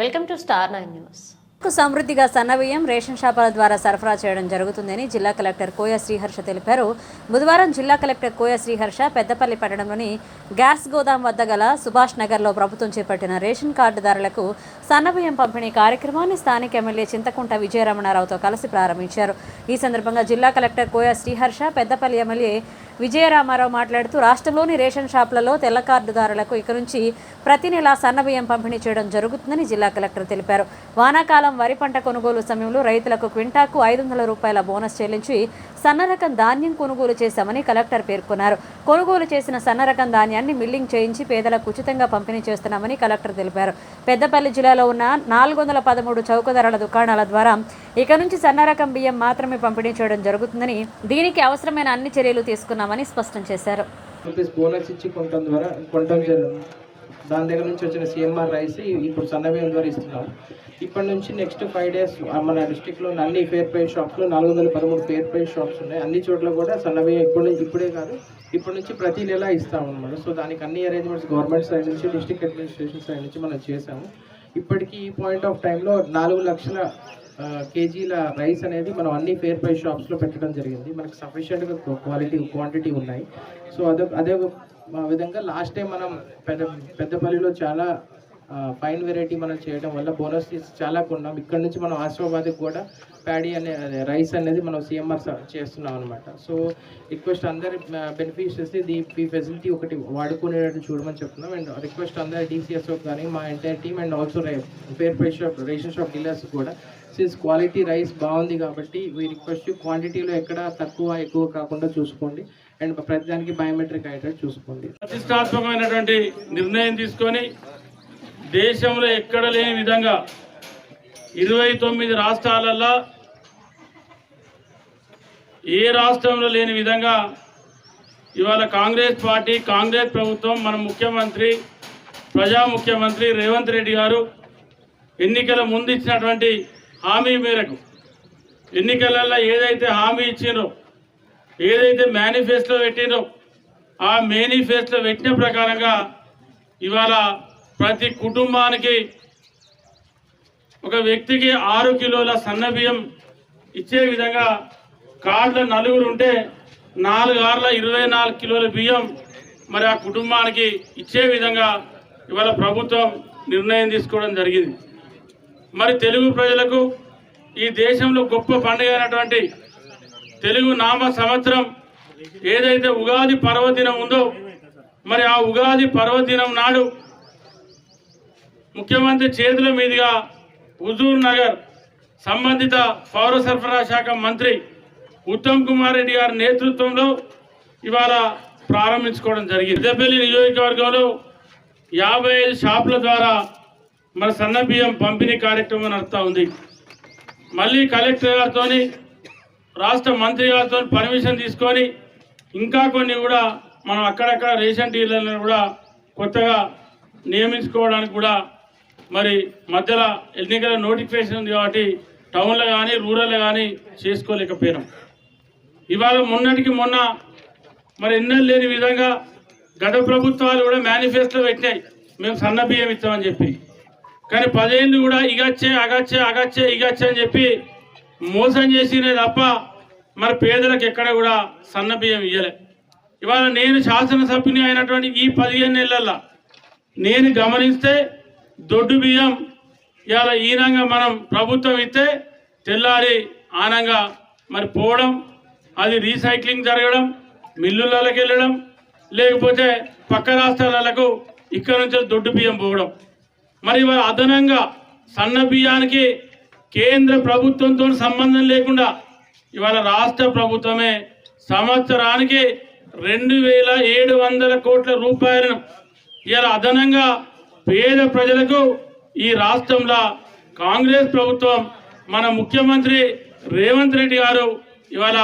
Welcome to star nine news. సమృద్ధిగా సన్నబియ్యం ration షాపుల ద్వారా సరఫరా చేయడం జరుగుతుందని జిల్లా కలెక్టర్ కోయ శ్రీహర్ష తెలిపారు. బుధవారం జిల్లా కలెక్టర్ కోయ శ్రీహర్ష పెద్దపల్లి పట్టణంలోని గ్యాస్ గోదాం వద్ద గల సుభాష్ నగర్లో ప్రభుత్వం చేపట్టిన రేషన్ కార్డుదారులకు సన్నబియ్యం పంపిణీ కార్యక్రమాన్ని స్థానిక ఎమ్మెల్యే చింతకుంట విజయరమణారావుతో కలిసి ప్రారంభించారు. ఈ సందర్భంగా జిల్లా కలెక్టర్ కోయ శ్రీహర్ష పెద్దపల్లి ఎమ్మెల్యే విజయరామారావు మాట్లాడుతూ రాష్ట్రంలోని రేషన్ షాపులలో తెల్ల కార్డుదారులకు ఇక నుంచి ప్రతి నెల సన్నబియ్యం పంపిణీ చేయడం జరుగుతుందని జిల్లా కలెక్టర్ తెలిపారు. వానాకాలం వరి పంట కొనుగోలు సమయంలో రైతులకు క్వింటాకు ఐదు వందల రూపాయల బోనస్ చెల్లించి సన్నరకం ధాన్యం కొనుగోలు చేశామని కలెక్టర్ పేర్కొన్నారు. కొనుగోలు చేసిన సన్నరకం ధాన్యాన్ని మిల్లింగ్ చేయించి పేదలకు ఉచితంగా పంపిణీ చేస్తున్నామని కలెక్టర్ తెలిపారు. పెద్దపల్లి జిల్లాలో ఉన్న నాలుగు వందల పదమూడు చౌక ధరల దుకాణాల ద్వారా ఇక నుంచి సన్న రకం బియ్యం మాత్రమే పంపిణీ చేయడం జరుగుతుందని దీనికి అవసరమైన అన్ని చర్యలు తీసుకున్నామని స్పష్టం చేశారు. రూపీస్ బోనస్ ఇచ్చి కొనటం ద్వారా కొనటం దాని దగ్గర నుంచి వచ్చిన సిఎంఆర్ రైస్ ఇప్పుడు సన్నబియ్యం ద్వారా ఇస్తున్నాం. ఇప్పటి నుంచి నెక్స్ట్ ఫైవ్ డేస్ మన డిస్టిక్లో అన్ని ఫేర్ ప్రైస్ షాప్స్లో నాలుగు వందల పదమూడు ఫేర్ ప్రైస్ షాప్స్ ఉన్నాయి. అన్ని చోట్ల కూడా సన్నబియ్యం ఇప్పుడు నుంచి ఇప్పుడే కాదు ఇప్పటి నుంచి ప్రతి నెల ఇస్తాం అనమాట సో దానికి అన్ని అరేంజ్మెంట్స్ గవర్నమెంట్ సైడ్ నుంచి డిస్ట్రిక్ట్ అడ్మినిస్ట్రేషన్ సైడ్ నుంచి మనం చేసాము ఇప్పటికీ ఈ పాయింట్ ఆఫ్ టైంలో నాలుగు లక్షల కేజీల రైస్ అనేది మనం అన్ని ఫేర్ ప్రైస్ షాప్స్లో పెట్టడం జరిగింది. మనకు సఫిషియెంట్గా క్వాలిటీ క్వాంటిటీ ఉన్నాయి. సో అదే అదే ఆ విధంగా లాస్ట్ టైం మనం పెద్ద పెద్దపల్లిలో చాలా ఫైన్ వెరైటీ మనం చేయడం వల్ల బోనస్ చాలా కొన్నాం. ఇక్కడ నుంచి మనం ఆసిఫాబాద్కి కూడా ప్యాడీ అనే రైస్ అనేది మనం సిఎంఆర్ చేస్తున్నాం అనమాట సో రిక్వెస్ట్ అందరి బెనిఫిషియర్స్ ది ఈ ఫెసిలిటీ ఒకటి వాడుకునేటట్టు చూడమని చెప్తున్నాం. అండ్ రిక్వెస్ట్ అందరి డీసీఎస్ఓ కానీ మా entire team and also fair price shop ration shop dealers కూడా సిన్స్ క్వాలిటీ రైస్ బాగుంది కాబట్టి వీ రిక్వెస్ట్ క్వాంటిటీలో ఎక్కడ తక్కువ ఎక్కువ కాకుండా చూసుకోండి. అండ్ ప్రతిదానికి బయోమెట్రిక్ అయ్యేటట్టు చూసుకోండి. ప్రతిష్టాత్మకమైనటువంటి నిర్ణయం తీసుకొని దేశంలో ఎక్కడ లేని విధంగా ఇరవై తొమ్మిది రాష్ట్రాలల్లో ఏ రాష్ట్రంలో లేని విధంగా ఇవాళ కాంగ్రెస్ పార్టీ కాంగ్రెస్ ప్రభుత్వం మన ముఖ్యమంత్రి ప్రజా ముఖ్యమంత్రి రేవంత్ రెడ్డి గారు ఎన్నికల ముందు ఇచ్చినటువంటి హామీ మేరకు ఎన్నికలలో ఏదైతే హామీ ఇచ్చిందో ఏదైతే మేనిఫెస్టో పెట్టిందో ఆ మేనిఫెస్టో పెట్టిన ప్రకారంగా ఇవాళ ప్రతి కుటుంబానికి ఒక వ్యక్తికి ఆరు కిలోల సన్నబియ్యం ఇచ్చే విధంగా కార్డుల నలుగురు ఉంటే నాలుగు ఆరుల ఇరవై నాలుగు కిలోల బియ్యం మరి ఆ కుటుంబానికి ఇచ్చే విధంగా ఇవాళ ప్రభుత్వం నిర్ణయం తీసుకోవడం జరిగింది. మరి తెలుగు ప్రజలకు ఈ దేశంలో గొప్ప పండుగ అయినటువంటి తెలుగు నామ సంవత్సరం ఏదైతే ఉగాది పర్వదినం ఉందో మరి ఆ ఉగాది పర్వదినం నాడు ముఖ్యమంత్రి చేతుల మీదుగా హుజూర్ నగర్ సంబంధిత పౌర సరఫరా శాఖ మంత్రి ఉత్తమ్ కుమార్ రెడ్డి గారి నేతృత్వంలో ఇవాళ ప్రారంభించుకోవడం జరిగింది. పెద్దపల్లి నియోజకవర్గంలో యాభై ఐదు షాపుల ద్వారా మన సన్న బియ్యం పంపిణీ కార్యక్రమం నడుస్తూ ఉంది. మళ్ళీ కలెక్టర్ గారితో రాష్ట్ర మంత్రి గారితో పర్మిషన్ తీసుకొని ఇంకా కొన్ని కూడా మనం అక్కడక్కడ రేషన్ డీలర్లను కూడా కొత్తగా నియమించుకోవడానికి కూడా మరి మధ్యలో ఎన్నికల నోటిఫికేషన్ ఉంది కాబట్టి టౌన్లో కానీ రూరల్లో కానీ చేసుకోలేకపోయినాం. ఇవాళ మొన్నటికి మొన్న మరి ఎన్నెలు లేని విధంగా గత ప్రభుత్వాలు కూడా మేనిఫెస్టో పెట్టినాయి. మేము సన్న బియ్యం ఇస్తామని చెప్పి. కానీ పదేళ్ళు కూడా ఇగచ్చే అగచ్చే అగచ్చే ఇగచ్చే అని చెప్పి మోసం చేసినే తప్ప మరి పేదలకు ఎక్కడ కూడా సన్న బియ్యం ఇవ్వలే ఇవాళ నేను శాసనసభ్యుని అయినటువంటి ఈ పదిహేను నెలల్లో నేను గమనిస్తే దొడ్డు బియ్యం ఇవాళ ఈనంగా మనం ప్రభుత్వం ఇస్తే తెల్లారి ఆనంగా మరి పోవడం అది రీసైక్లింగ్ జరగడం మిల్లులకి వెళ్ళడం లేకపోతే పక్క రాష్ట్రాలకు ఇక్కడ నుంచి దొడ్డు బియ్యం పోవడం. మరి ఇవాళ అదనంగా సన్న బియ్యానికి కేంద్ర ప్రభుత్వంతో సంబంధం లేకుండా ఇవాళ రాష్ట్ర ప్రభుత్వమే సంవత్సరానికి రెండు వేల ఏడు వందల కోట్ల రూపాయలను ఇలా అదనంగా పేద ప్రజలకు ఈ రాష్ట్రంలో కాంగ్రెస్ ప్రభుత్వం మన ముఖ్యమంత్రి రేవంత్ రెడ్డి గారు ఇవాళ